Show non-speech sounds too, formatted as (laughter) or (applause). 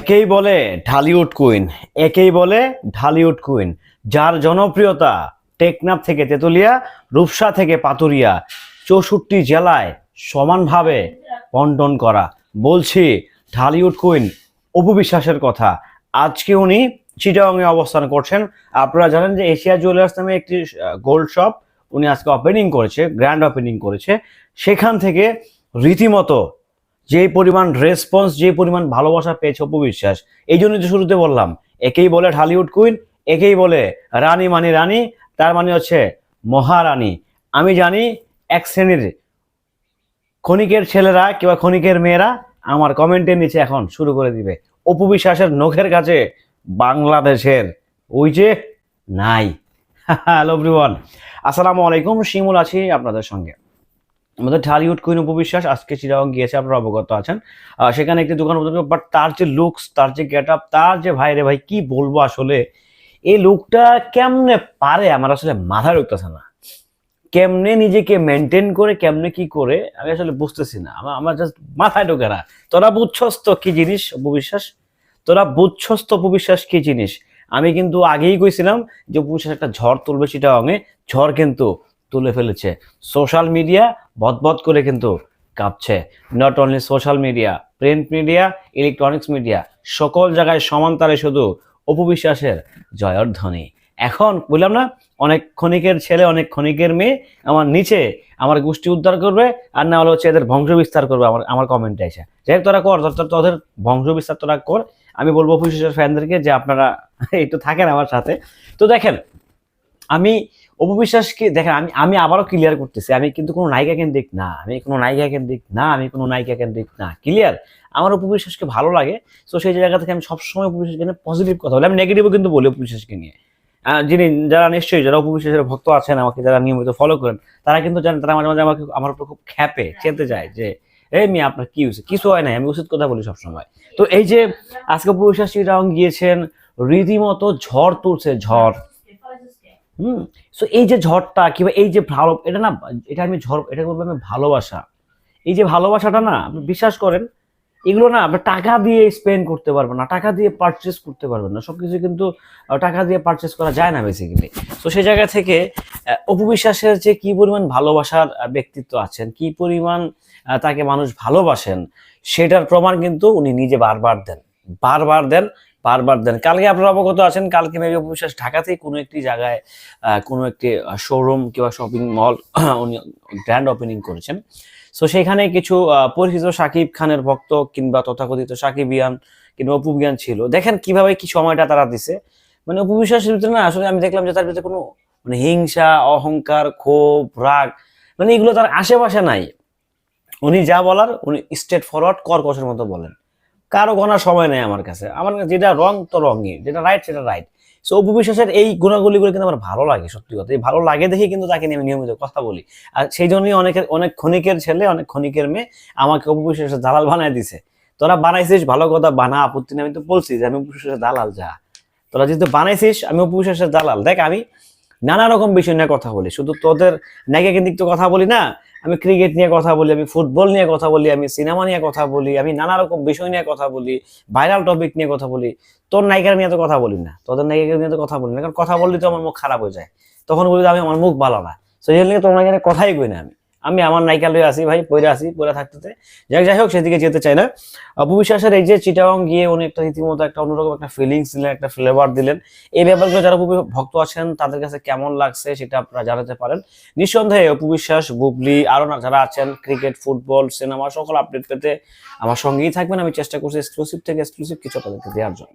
একেই বলে ঢালিউড কুইন? একেই বলে ঢালিউড কুইন। যার জনপ্রিয়তা টেকনাফ থেকে তেতুলিয়া, রূপসা থেকে পাতুরিয়া, চৌষট্টি জেলায় সমানভাবে বন্টন করা। বলছি, ঢালিউড কুইন অপু বিশ্বাসের কথা। আজকে উনি চিটাংয়ে অবস্থান করছেন। আপনারা জানেন যে এশিয়া জুয়েলার্স নামে একটি গোল্ড শপ উনি আজকে ওপেনিং করেছে গ্র্যান্ড ওপেনিং করেছে। সেখান থেকে রীতিমতো যে পরিমাণ রেসপন্স যে পরিমাণ ভালোবাসা পেয়েছে অপু বিশ্বাস, এই জন্য তো শুরুতে বললাম, একেই বলে ঢালিউড কুইন একেই বলে রানী মানে রানী, তার মানে হচ্ছে মহারানী। আমি জানি এক শ্রেণির ক্ষণিকের ছেলেরা কিংবা ক্ষণিকের মেয়েরা আমার কমেন্টের নিচে এখন শুরু করে দিবে। অপু বিশ্বাসের নখের কাছে বাংলাদেশের ওই যে নাই। (laughs) হ্যালো এভরিওয়ান আসসালামু আলাইকুম, শিমুল আছি আপনাদের সঙ্গে। আমাদের ঢালিউড কুইন উপবিশ্বাস, আজকে চিরাং গিয়েছে, আপনারা অবগত আছেন। সেখানে একটি দোকান বাট তার যে লুকস তার যে গেট আপ তার যে ভাই রে ভাই, কি বলব আসলে, এই লুকটা কেমনে পারে আমার আসলে মাথায় ঢুকতেছে না। কেমনে নিজেকে মেনটেন করে, কেমনে কি করে, আমি আসলে বুঝতেছি না। আমার আমার জাস্ট মাথায় ঢোকে না। তোরা বুঝছস তো কি জিনিস, উপবিশ্বাস? তোরা বুঝছস তো উপবিশ্বাস কি জিনিস? আমি কিন্তু আগেই কইছিলাম যে উপবিশ্বাস একটা ঝড় তুলবে সেটা অঙে ঝড় কিন্তু তুলে ফেলেছে। সোশ্যাল মিডিয়া বদবদ করে কিন্তু কাঁপছে। Not only social media print media electronics media সকল জায়গায় সমান্তরে শুধু অপবিশ্বাসের জয়ের ধ্বনি। এখন বললাম না, অনেক ক্ষণিকের ছেলে, অনেক ক্ষণিকের মেয়ে আমার নিচে আমার গোষ্ঠী উদ্ধার করবে আর না হলে হচ্ছে এদের বংশ বিস্তার করবে আমার আমার কমেন্টে এসে। যাই তোরা কর তোদের বংশ বিস্তার তোরা কর। আমি বলব অপবিশ্বাসের ফ্যানদেরকে যে আপনারা (laughs) একটু থাকেন আমার সাথে। তো দেখেন, আমি অপবিশ্বাসকে দেখেন, আমি আমি আবারও ক্লিয়ার করতেছি, আমি কিন্তু কোনো নায়িকা কেন্দ্রিক না, আমি কোনো নায়িকা কেন্দ্রিক না, আমি কোনো নায়িকা কেন্দ্রিক না ক্লিয়ার আমার উপবিশ্বাসকে ভালো লাগে তো সেই জায়গা থেকে আমি সবসময় উপবিশ্বাসকে নিয়ে পজিটিভ কথা বলি। আমি নেগেটিভও কিন্তু বলি উপবিশ্বাসকে নিয়ে। যিনি, যারা নিশ্চয়ই, যারা উপবিশ্বাসের ভক্ত আছেন, আমাকে যারা নিয়মিত ফলো করেন, তারা কিন্তু জানেন, তারা মাঝে মাঝে আমাকে, আমার উপর খুব খ্যাপে, চেতে যায় যে এই মেয়ে, আপনার কি হয়েছে? কিছু হয় নাই, আমি উচিত কথা বলি সবসময়। তো এই যে, আজকে উপবিশ্বাস রাং গিয়েছেন, রীতিমতো ঝড় তুলছে, ঝড়। হুম। সো এই যে ঝড়টা কিংবা এই যে ভালো, এটা না, এটা আমি ঝড়, এটা বলব আমি ভালোবাসা। এই যে ভালোবাসাটা না, আপনি বিশ্বাস করেন, এগুলো না, আপনি টাকা দিয়ে স্পেন্ড করতে পারবেন না, টাকা দিয়ে পারচেস করতে পারবেন না। সব কিছু কিন্তু টাকা দিয়ে পারচেস করা যায় না বেসিক্যালি তো সেই জায়গা থেকে অপবিশ্বাসের যে কি পরিমাণ ভালোবাসার ব্যক্তিত্ব আছেন, কি পরিমাণ তাকে মানুষ ভালোবাসেন, সেটার প্রমাণ কিন্তু উনি নিজে বারবার দেন। বারবার দেন বারবার দেন। কালকে আপনারা অবগত আছেন, কালকে মেবি অপু ঢাকাতেই কোনো একটি জায়গায় কোনো একটি শোরুম কিংবা শপিং মল (coughs) উনি গ্র্যান্ড ওপেনিং করেছেন। সো সেখানে কিছু পরিচিত সাকিব খানের ভক্ত কিংবা তথাকথিত সাকিব ইয়ান কিংবা অপু বিয়ান ছিল। দেখেন কীভাবে কি সময়টা তারা দিছে। মানে অপু বিশ্বাসের ভিতরে না, আসলে আমি দেখলাম যে তার ভিতরে কোনো মানে হিংসা, অহংকার, ক্ষোভ, রাগ মানে এগুলো তার আশেপাশে নাই। উনি যা বলার, উনি স্ট্রেট ফরওয়ার্ড কর্কশের মতো বলেন। কারও গোনার সময় নেই আমার কাছে। আমার যেটা রং, তো রঙই। যেটা রাইট সেটা রাইট সো অপু বিশ্বাসের এই গুণাগুলিগুলো কিন্তু আমার ভালো লাগে, সত্যি কথা। এই ভালো লাগে দেখে কিন্তু তাকে নিয়ে আমি নিয়মিত কথা বলি। আর সেই জন্যই অনেকের অনেক ক্ষণিকের ছেলে, অনেক ক্ষণিকের মেয়ে আমাকে অপু বিশ্বাসের দালাল বানায় দিছে। তোরা বানাইছিস, ভালো কথা, বানা আপত্তি নেই আমি তো বলছি যে আমি অপু বিশ্বাসের দালাল যা। তোরা যেহেতু বানাইছিস, আমি অপু বিশ্বাসের দালাল। দেখ, আমি নানা রকম বিষয় নিয়ে কথা বলি। শুধু তোদের নায়িকা কেন্দ্রিক তো কথা বলি না, আমি ক্রিকেট নিয়ে কথা বলি, আমি ফুটবল নিয়ে কথা বলি, আমি সিনেমা নিয়ে কথা বলি, আমি নানা রকম বিষয় নিয়ে কথা বলি ভাইরাল টপিক নিয়ে কথা বলি। তোর নায়িকার নিয়ে তো কথা বলি না, তোদের নায়িকাকে নিয়ে তো কথা বলি না, কারণ কথা বললে তো আমার মুখ খারাপ হয়ে যায়। তখন বলি আমি, আমার মুখ ভালো না। সেই জন্য তোর নায়িকার কথাই কই না আমি। আমি আমার নায়িকা লয়ে আসি ভাই পড়ে আসি পড়ে থাকতে যাই যাই হোক, সেদিকে যেতে চাই না। অপু বিশ্বাসের এই যে চিটাগং গিয়ে উনি একটা রীতিমতো একটা অন্যরকম একটা ফিলিংস দিলেন, একটা ফ্লেভার দিলেন। এই ব্যাপারগুলো যারা অপু ভক্ত আছেন, তাদের কাছে কেমন লাগছে সেটা আপনারা জানাতে পারেন। নিঃসন্দেহে অপু বিশ্বাস, বুবলি আরও না যারা আছেন ক্রিকেট ফুটবল সিনেমা সকল আপডেট পেতে আমার সঙ্গেই থাকবেন। আমি চেষ্টা করছি এক্সক্লুসিভ থেকে এক্সক্লুসিভ কিছু আপনাদেরকে দেওয়ার জন্য।